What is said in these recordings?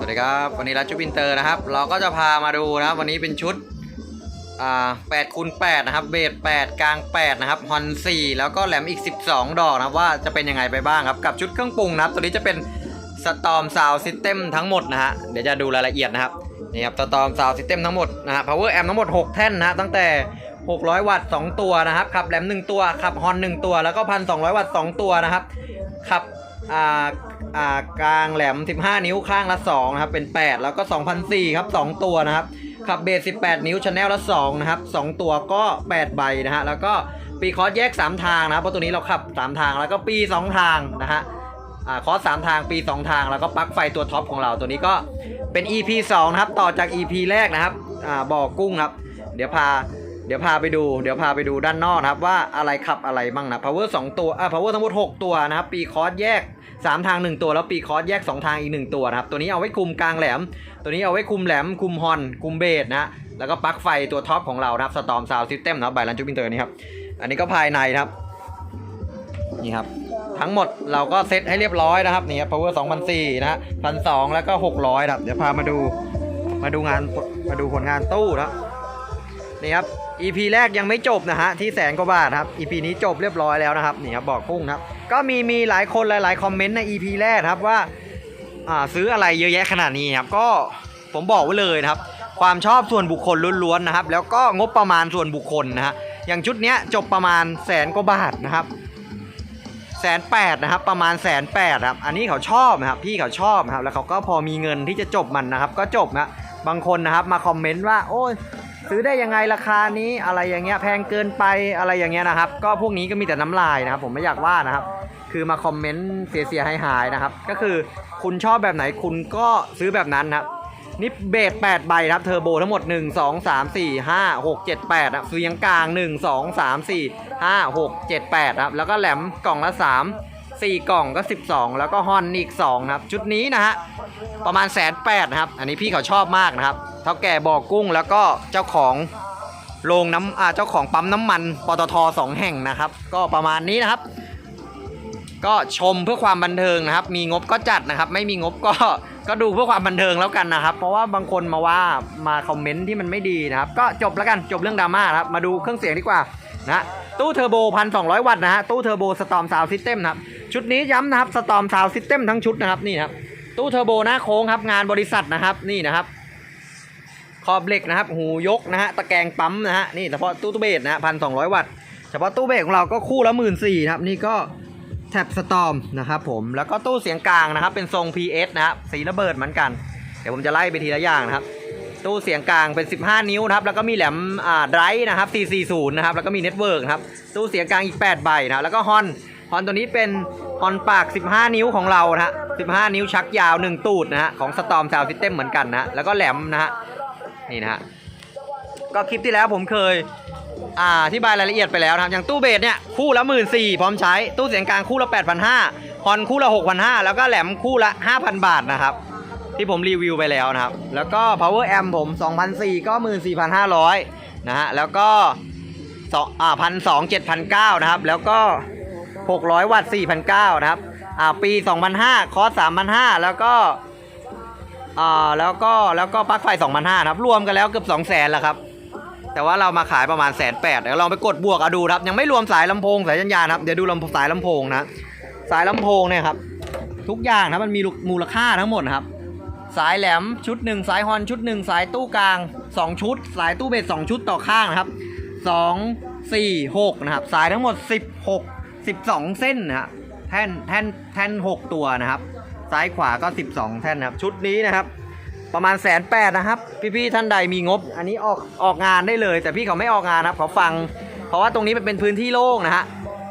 สวัสดีครับ วันนี้รัชชุบินเตอร์นะครับ เราก็จะพามาดูนะครับ วันนี้เป็นชุดอ่า8คูณ8นะครับ เบส8กลาง8นะครับฮอน4แล้วก็แหลมอีก 12 ดอกนะครับว่าจะเป็นยังไงไปบ้างครับ กับชุดเครื่องปรุงนะครับ ตัวนี้จะเป็นสตอมซาวซิสเต็มทั้งหมดนะฮะ เดี๋ยวจะดูรายละเอียดนะครับ นี่ครับสตอมซาวซิสเต็มทั้งหมดนะฮะ power amp ทั้งหมด 6 แท่นนะฮะตั้งแต่ 600 วัตต์ 2 ตัวนะครับ ขับแหลม 1 ตัว ขับฮอน 1 ตัว แล้วก็ 1,200 วัตต์ 2 ตัวนะครับ ขับ อ่าอ่ากลางแหลม 15 นิ้วข้างละ2นะครับเป็น 8 แล้วก็2,004ครับ2 ตัวนะครับขับเบส18 นิ้วชแนลละ2นะครับ2 ตัวก็ 8 ใบนะฮะแล้วก็ปีคอร์สแยก 3 ทางนะครับเพราะตัวนี้เราขับ 3 ทางแล้วก็ปี 2 ทางนะฮะอ่าคอร์ส3ทางปี 2 ทางแล้วก็ปลั๊กไฟตัวท็อปของเราตัวนี้ก็เป็น EP 2นะครับต่อจาก EP แรกนะครับอ่าบ่อกุ้งครับ เดี๋ยวพาเดี๋ยวพาไปดู เดี๋ยวพาไปดูด้านนอกนะครับว่าอะไรขับอะไรบ้างนะ power 2 ตัว อ่า power ทั้งหมด 6 ตัวนะครับ ปีคอร์สแยก 3 ทาง 1 ตัวแล้วปีคอร์สแยก 2 ทางอีก 1 ตัวนะครับตัวนี้เอาไว้คุมกลางแหลม ตัวนี้เอาไว้คุมแหลมคุมฮอนคุมเบสนะแล้วก็ปลั๊กไฟตัวท็อปของเรานะครับ Storm Sound System นะครับบายลันจูบินเตอร์นี่ครับอันนี้ก็ภายในครับนี่ครับทั้งหมดเราก็เซตให้เรียบร้อยนะครับนี่ครับ power 2,004นะฮะ1,200แล้วก็ 600ครับเดี๋ยวพามาดูมาดูงานมาดูผลงานตู้นะนี่ครับ EP แรกยังไม่จบนะฮะที่แสนกว่าบาทครับ EP นี้จบเรียบร้อยแล้วนะครับนี่ครับบอกกุ้งนะครับก็มีมีหลายคนหลาย ๆ คอมเมนต์ใน EP แรกครับว่าอ่าซื้ออะไรเยอะแยะขนาดนี้ครับก็ผมบอกไว้เลยนะครับ ความชอบส่วนบุคคลล้วนๆนะครับ แล้วก็งบประมาณส่วนบุคคลนะฮะอย่างชุดเนี้ยจบประมาณแสนกว่าบาทนะครับแสนแปดนะครับประมาณแสนแปดครับอันนี้เขาชอบนะครับพี่เขาชอบนะครับแล้วเขาก็พอมีเงินที่จะจบมันนะครับ ก็จบนะบางคนนะครับมาคอมเมนต์ว่าโอ้ย ซื้อได้ยังไงราคานี้อะไรอย่างเงี้ยแพงเกินไปอะไรอย่างเงี้ยนะครับ ก็พวกนี้ก็มีแต่น้ำลายนะครับ ผมไม่อยากว่านะครับ คือมาคอมเมนต์เสียๆหายๆนะครับ ก็คือคุณชอบแบบไหนคุณก็ซื้อแบบนั้นนะครับนี่เบส8ใบครับเทอร์โบทั้งหมด 1 2 3 4 5 6 7 8ครับเสียงกลาง 1 2 3 4 5 6 7 8ครับแล้วก็แหลมกล่องละ 3 4 กล่องก็ 12 แล้วก็ฮอนอีก2นะครับ ชุดนี้นะฮะ ประมาณแสนแปดนะครับ อันนี้พี่เขาชอบมากนะครับ ท่าแก่บ่อกุ้งแล้วก็เจ้าของโรงน้ำเจ้าของปั๊มน้ำมันปตทสองแห่งนะครับ ก็ประมาณนี้นะครับ ก็ชมเพื่อความบันเทิงนะครับ มีงบก็จัดนะครับ ไม่มีงบก็ก็ดูเพื่อความบันเทิงแล้วกันนะครับ เพราะว่าบางคนมาว่ามาคอมเมนต์ที่มันไม่ดีนะครับ ก็จบแล้วกันจบเรื่องดราม่าครับมาดูเครื่องเสียงดีกว่านะตู้เทอร์โบพันสองวัตต์นะฮะตู้เทอร์โบสตอมซาวซิสเต็มนะครับชุดนี้ย้ำนะครับสตอมซาวซิสเต็มทั้งชุดนะครับนี่นะครับตู้เทอร์โบหน้าโค้งครับงานบริษัทนะครับนี่นะครับ ขอบเหล็กนะครับ หูยกนะฮะตะแกรงปั๊มนะฮะนี่เฉพาะตู้ตู้เบสนะฮะพันสองร้อยวัตต์เฉพาะตู้เบสของเราก็คู่ละหมื่นสี่ครับนี่ก็แท็บสตอมนะครับผมแล้วก็ตู้เสียงกลางนะครับ เป็นทรง PS นะครับสีระเบิดเหมือนกัน เดี๋ยวผมจะไล่ไปทีละอย่างนะครับ ตู้เสียงกลางเป็น 15 นิ้วนะครับแล้วก็มีแหลมอ่าไดรฟ์นะครับ 440 นะครับแล้วก็มีเน็ตเวิร์กครับตู้เสียงกลางอีก 8 ใบนะแล้วก็ฮอนฮอนตัวนี้เป็นฮอนปาก 15 นิ้วของเรานะฮะ15 นิ้วชักยาว 1 ตูดนะฮะของสตอมซาวซิสเต็มเหมือนกันนะแล้วก็แหลมนะฮะ นี่นะฮะก็คลิปที่แล้วผมเคยอ่าอธิบายรายละเอียดไปแล้วนะครับอย่างตู้เบสเนี่ยคู่ละหมื่นสี่พร้อมใช้ตู้เสียงกลางคู่ละแปดพันห้าฮอนคู่ละหกพันห้าแล้วก็แหลมคู่ละห้าพันบาทนะครับ ที่ผมรีวิวไปแล้วนะครับ แล้วก็ power amp ผม2,004ก็14,500นะฮะแล้วก็สองอ่าพันสองเจ็ดพันเก้านะครับ แล้วก็600วัตต์4,900นะครับอ่าปี2,500คอร์ส3,500แล้วก็ อ่าแล้วก็แล้วก็ปลั๊กไฟ2,500นะครับ รวมกันแล้วเกือบ200,000แล้วครับ แต่ว่าเรามาขายประมาณแสนแปดเดี๋ยวลองไปกดบวกเอาดูครับ ยังไม่รวมสายลำโพงสายสัญญาณครับ เดี๋ยวดูลำสายลำโพงนะ สายลำโพงเนี่ยครับ ทุกอย่างนะมันมีมูลค่าทั้งหมดนะครับ สายแหลมชุดหนึ่งสายฮอนชุดหนึ่งสายตู้กลาง 2 ชุด สายตู้เบส2ชุดต่อข้างนะครับ2 4 6นะครับ สายทั้งหมด 16 12 เส้นนะฮะแท่นแท่นแท่น 6 ตัวนะครับ ซ้ายขวาก็ 12 แท่นนะครับ ชุดนี้นะครับ ประมาณแสนแปดนะครับ พี่ๆท่านใดมีงบ อันนี้ออกออกงานได้เลย แต่พี่เขาไม่ออกงานนะครับเขาฟัง เพราะว่าตรงนี้มันเป็นพื้นที่โล่งนะฮะ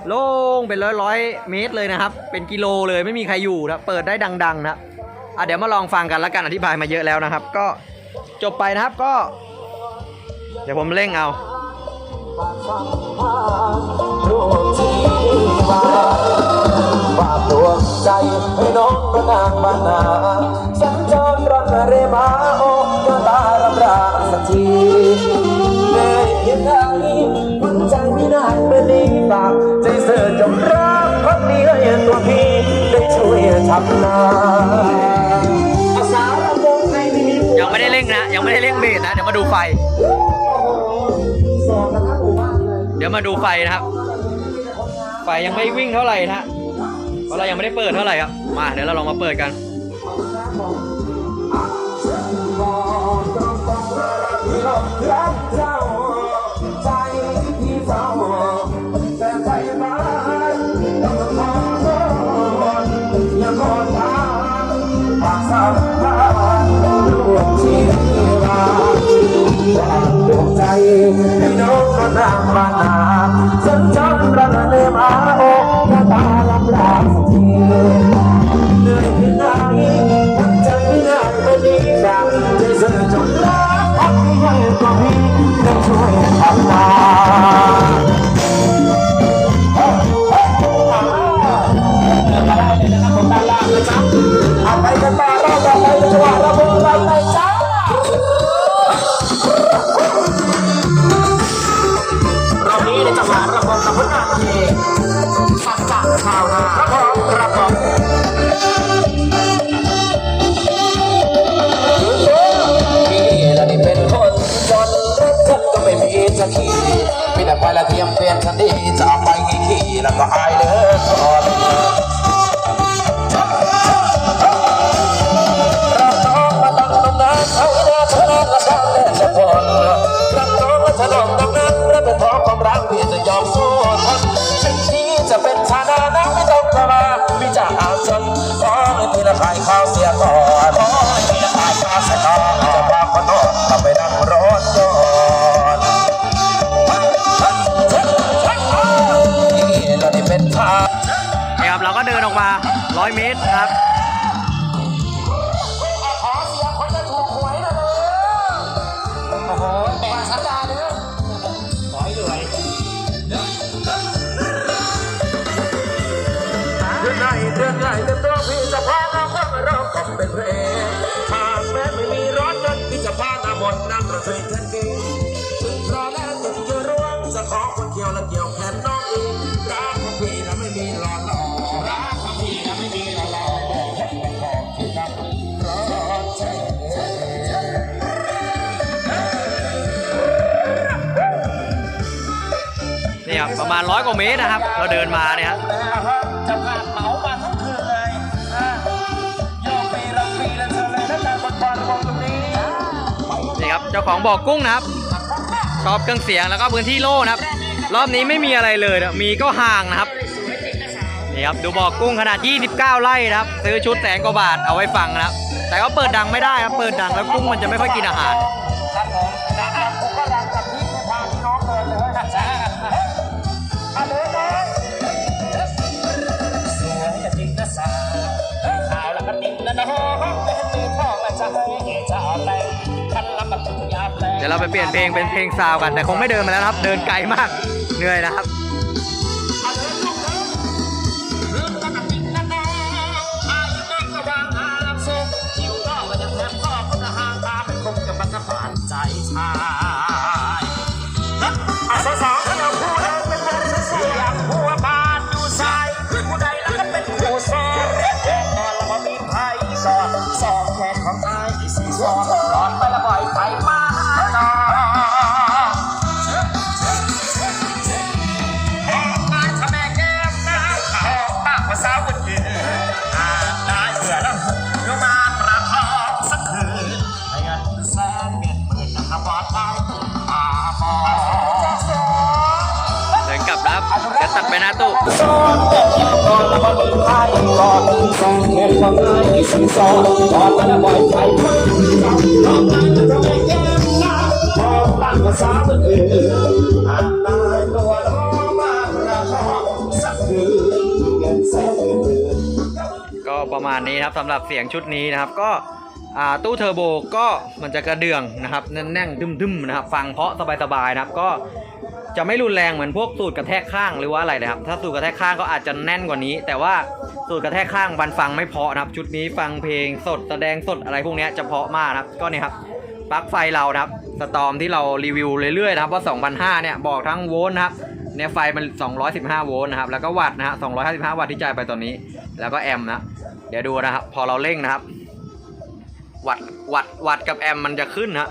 โล่งเป็นร้อยร้อยเมตรเลยนะครับ เป็นกิโลเลยไม่มีใครอยู่นะเปิดได้ดัง ๆ นะครับอะเดี๋ยวมาลองฟังกันแล้วกันอธิบายมาเยอะแล้วนะครับ ก็จบไปนะครับก็ เดี๋ยวผมเร่งเอาฝากดวงใจให้น้องนางบานา สัญจรรักเรมาโอ้ยตารำราสักทีแม่เพียงทางนี้หัวใจไม่นานเป็นดีฝากใจเสื่อจงรักพักนี้ให้ตัวพี่ได้ช่วยทำนาอาสาลำวได้เร่งเบสนะ เดี๋ยวมาดูไฟสอนกันทั้งหมู่บ้านเลยเดี๋ยวมาดูไฟนะครับ ไฟยังไม่วิ่งเท่าไหร่นะเพราะเรายังไม่ได้เปิดเท่าไหร่ครับ มาเดี๋ยวเราลองมาเปิดกัน น้องก็นางมานา แต่ไฟละเทียมเปลี่ยนฉันดีจะเอาไปขี่แล้วก็อายเลยก่อนรักน้องมาตั้งตำนานเอาหน้าเธอนั้นละสร้างแน่สักคนรักน้องมาถนอมตำนาน 100 เมตรครับ ขอเสียงคนจะถูกหวยนะเลยโอ้โหแบ่งสัญญาเนื้อขอให้รวยเดือนไหนเดือนไหนเดือนตัวพี่จะพาน้องมาร้องกบเป็นเพลงหากแม้ไม่มีร้อนนั้นพี่จะพาหน้าบนนั่งรถไฟทันทีถึ นี่ครับประมาณร้อยกว่าเมตรนะครับ เราเดินมาเนี่ยฮะจะพาเหมามาทั้งคืนเลยอะโยกปีรำปีแล้วเธอเลยถ้าการบอลบอลวงตรงนี้นี่ครับเจ้าของบ่อกุ้งนะครับชอบเครื่องเสียงแล้วก็พื้นที่โล่นะครับ รอบนี้ไม่มีอะไรเลยนะมีก็ห่างนะครับนี่ครับดูบ่อกุ้งขนาด 29 ไร่นะครับ ซื้อชุดแสนกว่าบาทเอาไว้ฟังนะครับ แต่ก็เปิดดังไม่ได้ครับ เปิดดังแล้วกุ้งมันจะไม่ค่อยกินอาหาร เดี๋ยวเราไปเปลี่ยนเพลงเป็นเพลงซาวกันแต่คงไม่เดินมาแล้วนะครับ เดินไกลมากเหนื่อยนะครับ นเงินก็ประมาณนี้ครับสำหรับเสียงชุดนี้นะครับก็ตู้เทอร์โบก็มันจะกระเดื่องนะครับแน่นๆดึมๆนะครับ ฟังเพาะสบายๆนะครับก็ จะไม่รุนแรงเหมือนพวกสูตรกระแทกข้างหรือว่าอะไรนะครับ ถ้าสูตรกระแทกข้างก็อาจจะแน่นกว่านี้ แต่ว่าสูตรกระแทกข้างบันฟังไม่เพาะนะครับ ชุดนี้ฟังเพลงสดแสดงสดอะไรพวกนี้จะเพาะมากนะครับ ก็เนี่ยครับปลั๊กไฟเรานะครับสตอมที่เรารีวิวเรื่อยๆนะครับว่า2,500เนี่ยบอกทั้งโวลต์นะครับเนี่ยไฟมัน 215 โวลต์นะครับแล้วก็วัตต์นะฮะ255 วัตต์ที่จ่ายไปตอนนี้ แล้วก็แอมป์นะเดี๋ยวดูนะครับ พอเราเร่งนะครับ วัดวัดวัดกับแอมป์มันจะขึ้นนะ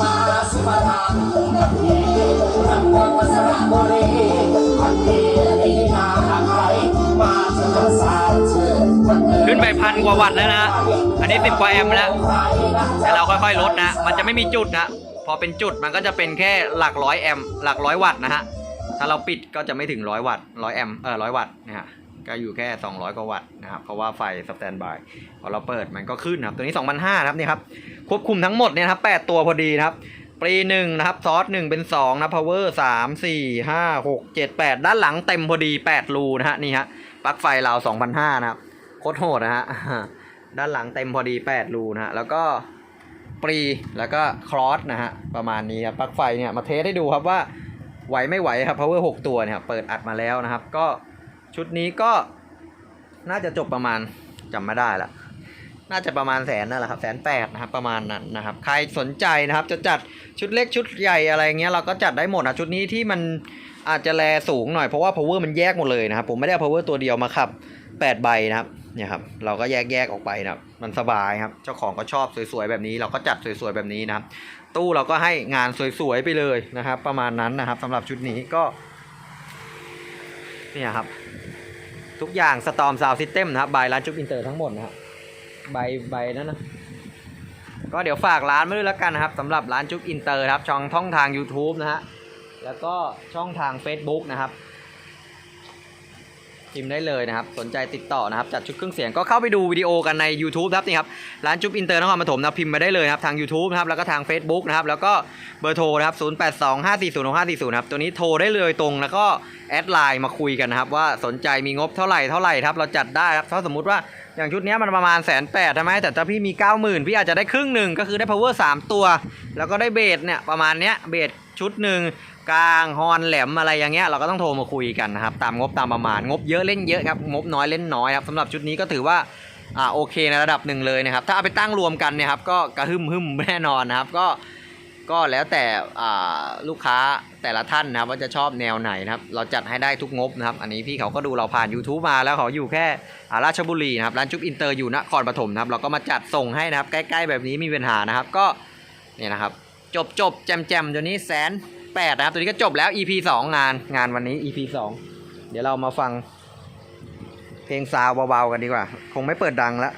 มาสิมาทางกับพี่ทำคนมาสระบุรีพันทีที่นาใครมาจะมาสาชื่อขึ้นไปพันกว่าวัตต์แล้วนะ อันนี้สิบกว่าแอมป์แล้ว แต่เราค่อยๆลดนะ มันจะไม่มีจุดนะ พอเป็นจุดมันก็จะเป็นแค่หลักร้อยแอมป์หลักร้อยวัตต์นะฮะ ถ้าเราปิดก็จะไม่ถึงร้อยวัตต์ร้อยแอมป์เออร้อยวัตต์นะฮะก็อยู่แค่ 200 กว่าวัตต์นะครับ เพราะว่าไฟสแตนบาย พอเราเปิดมันก็ขึ้นนะครับ ตัวนี้ 2,500นะครับนี่ครับ ควบคุมทั้งหมดเนี่ยครับ8ตัวพอดีนะครับปรีหนึ่งนะครับซอสหนึ่งเป็น2นะ power 3 4 5 6 7 8ด้านหลังเต็มพอดี8รูนะฮะนี่ฮะปลั๊กไฟเรา2,500นห้านะครับโคตรโหดนะฮะด้านหลังเต็มพอดี8รูนะฮะแล้วก็ปรีแล้วก็ครอสนะฮะประมาณนี้ครับปลั๊กไฟเนี่ยมาเทสให้ดูครับว่าไหวไม่ไหวครับ power 6 ตัวเนี่ยเปิดอัดมาแล้วนะครับ ก็ชุดนี้ก็น่าจะจบประมาณจำไม่ได้ละ น่าจะประมาณแสนนั่นแหละครับแสนแปดนะครับประมาณนั้นนะครับ ใครสนใจนะครับจะจัดชุดเล็กชุดใหญ่อะไรเงี้ยเราก็จัดได้หมดนะชุดนี้ที่มันอาจจะแลสูงหน่อยเพราะว่า power มันแยกหมดเลยนะครับ ผมไม่ได้เอา power ตัวเดียวมาขับ8ใบนะครับเนี่ยครับเราก็แยกแยกออกไปนะครับมันสบายครับเจ้าของก็ชอบสวยๆแบบนี้ เราก็จัดสวยๆแบบนี้นะครับ ตู้เราก็ให้งานสวยๆไปเลยนะครับ ประมาณนั้นนะครับสำหรับชุดนี้ก็เนี่ยครับทุกอย่างสตอมซาวซิสเต็มนะครับบายร้านจุ๊บอินเตอร์ทั้งหมดนะครับ ใบใบนั้นนะก็เดี๋ยวฝากร้านไว้ด้วยแล้วกันนะครับสำหรับร้านจุ๊บอินเตอร์ครับ ช่องท่องทาง YouTube นะฮะแล้วก็ช่องทาง Facebook นะครับพิมพ์ได้เลยนะครับ สนใจติดต่อนะครับ จัดชุดเครื่องเสียงก็เข้าไปดูวิดีโอกันใน YouTube ครับนี่ครับ ร้านจุ๊บอินเตอร์นครปฐมนะพิมพ์มาได้เลยนะครับ ทาง YouTube นะครับ แล้วก็ทาง Facebook นะครับ แล้วก็เบอร์โทรนะครับ 0825406540ครับ ตัวนี้โทรได้เลยตรง แล้วก็แอดไลน์มาคุยกันนะครับ ว่าสนใจมีงบเท่าไหร่เท่าไหร่ครับ เราจัดได้ครับ ถ้าสมมุติว่า อย่างชุดนี้มันประมาณแสนแปดใช่ไหมแต่ถ้าพี่มี 90,000 พี่อาจจะได้ครึ่งหนึ่งก็คือได้ power 3 ตัว แล้วก็ได้เบสเนี่ยประมาณเนี้ยเบสชุดหนึ่งกลางฮอนแหลมอะไรอย่างเงี้ยเราก็ต้องโทรมาคุยกันนะครับตามงบตามประมาณงบเยอะเล่นเยอะครับงบน้อยเล่นน้อยครับสำหรับชุดนี้ก็ถือว่าอ่าโอเคในระดับหนึ่งเลยนะครับถ้าเอาไปตั้งรวมกันเนี่ยครับก็กระหึ่มหึ่มแน่นอนนะครับก็ ก็แล้วแต่ลูกค้าแต่ละท่านนะครับ ว่าจะชอบแนวไหนนะครับ เราจัดให้ได้ทุกงบนะครับ อันนี้พี่เขาก็ดูเราผ่าน YouTube มาแล้วเขาอยู่แค่ราชบุรีนะครับร้านจุ๊บอินเตอร์อยู่นครปฐมนะครับ เราก็มาจัดส่งให้นะครับ ใกล้ๆแบบนี้มีปัญหานะครับ ก็เนี่ยนะครับ จบจบแจมแจมตัวนี้แสนแปดนะครับ ตัวนี้ก็จบแล้ว EP 2งานงานวันนี้ EP 2เดี๋ยวเรามาฟัง เพลงซาวเบาๆกันดีกว่า คงไม่เปิดดังแล้ว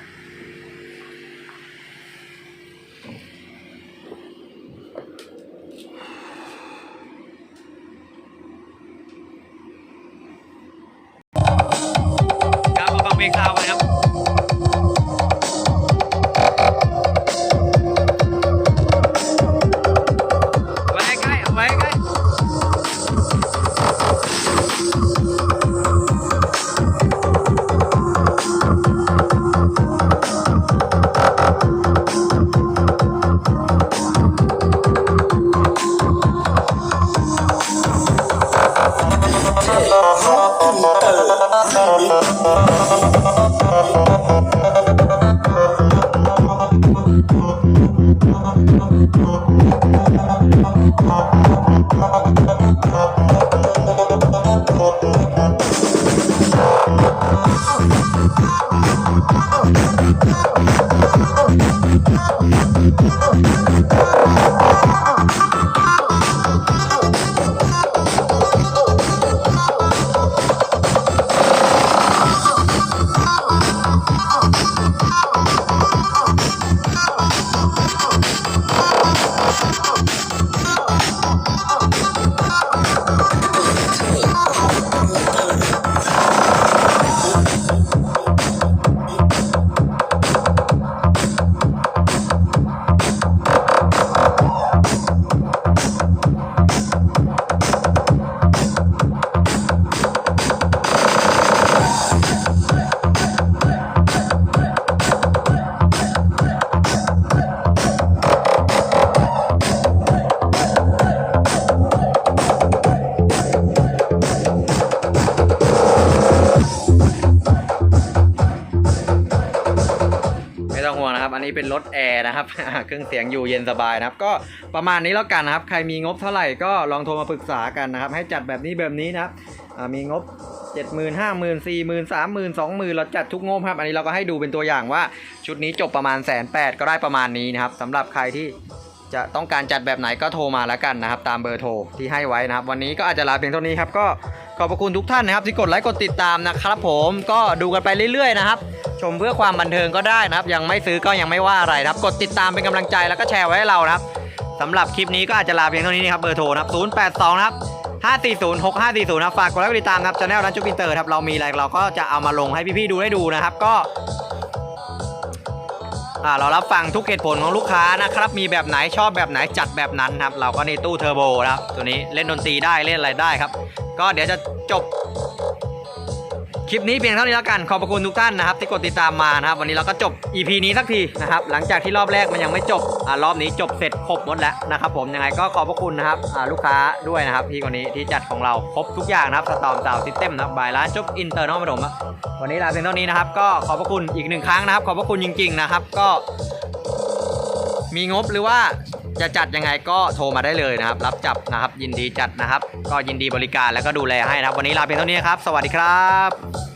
ไองห่วงนะครับอันนี้เป็นรถแอร์นะครับ เครื่องเสียงอยู่เย็นสบายนะครับ ก็ประมาณนี้แล้วกันนะครับ ใครมีงบเท่าไหร่ก็ลองโทรมาปรึกษากันนะครับ ให้จัดแบบนี้แบบนี้นะครับมีงบเจ็ดหมื่นห้าหมื่นสี่หมื่นสามหมื่นสองหมื่นเราจัดทุกงบครับ อันนี้เราก็ให้ดูเป็นตัวอย่างว่า ชุดนี้จบประมาณแสนแปดก็ได้ประมาณนี้นะครับสำหรับใครที่จะต้องการจัดแบบไหนก็โทรมาแล้วกันนะครับ ตามเบอร์โทรที่ให้ไว้นะครับ วันนี้ก็อาจจะลาเพียงเท่านี้ครับก็ ขอบพระคุณทุกท่านนะครับที่กดไลค์กดติดตามนะครับ ผมก็ดูกันไปเรื่อยๆนะครับ ชมเพื่อความบันเทิงก็ได้นะครับ ยังไม่ซื้อก็ยังไม่ว่าอะไรนะครับ กดติดตามเป็นกำลังใจแล้วก็แชร์ไว้ให้เรานะครับสำหรับคลิปนี้ก็อาจจะลาเพียงเท่านี้นะครับเบอร์โทรนะครับ082นะครับ540 6540นะฝากกดไลค์กดติดตามนะครับช anel ร้นจุ๊บอินเตอร์ครับเรามีอะไรเราก็จะเอามาลงให้พี่ๆดูได้ดูนะครับ ก็ อ่าเรารับฟังทุกเหตุผลของลูกค้านะครับ มีแบบไหนชอบแบบไหนจัดแบบนั้นครับ เราก็ในตู้เทอร์โบนะครับ ตัวนี้เล่นดนตรีได้เล่นอะไรได้ครับ ก็เดี๋ยวจะจบ คลิปนี้เพียงเท่านี้แล้วกันขอบพระคุณทุกท่านนะครับที่กดติดตามมานะครับวันนี้เราก็จบ EP นี้สักทีนะครับหลังจากที่รอบแรกมันยังไม่จบอ่ารอบนี้จบเสร็จครบหมดแล้วนะครับผมยังไงก็ขอบพระคุณนะครับอ่าลูกค้าด้วยนะครับพี่คนนี้ที่จัดของเราครบทุกอย่างนะครับสตอมสาวซิสเต็มนะครับบายร้านจบอินเตอร์นอมผมวันนี้ลาเพียงเท่านี้นะครับก็ขอบพระคุณอีกหนึ่งครั้งนะครับ ขอบพระคุณจริงๆนะครับก็มีงบหรือว่า จะจัดยังไงก็โทรมาได้เลยนะครับ รับจับนะครับ ยินดีจัดนะครับ ก็ยินดีบริการแล้วก็ดูแลให้นะครับ วันนี้ลาเพียงเท่านี้ครับ สวัสดีครับ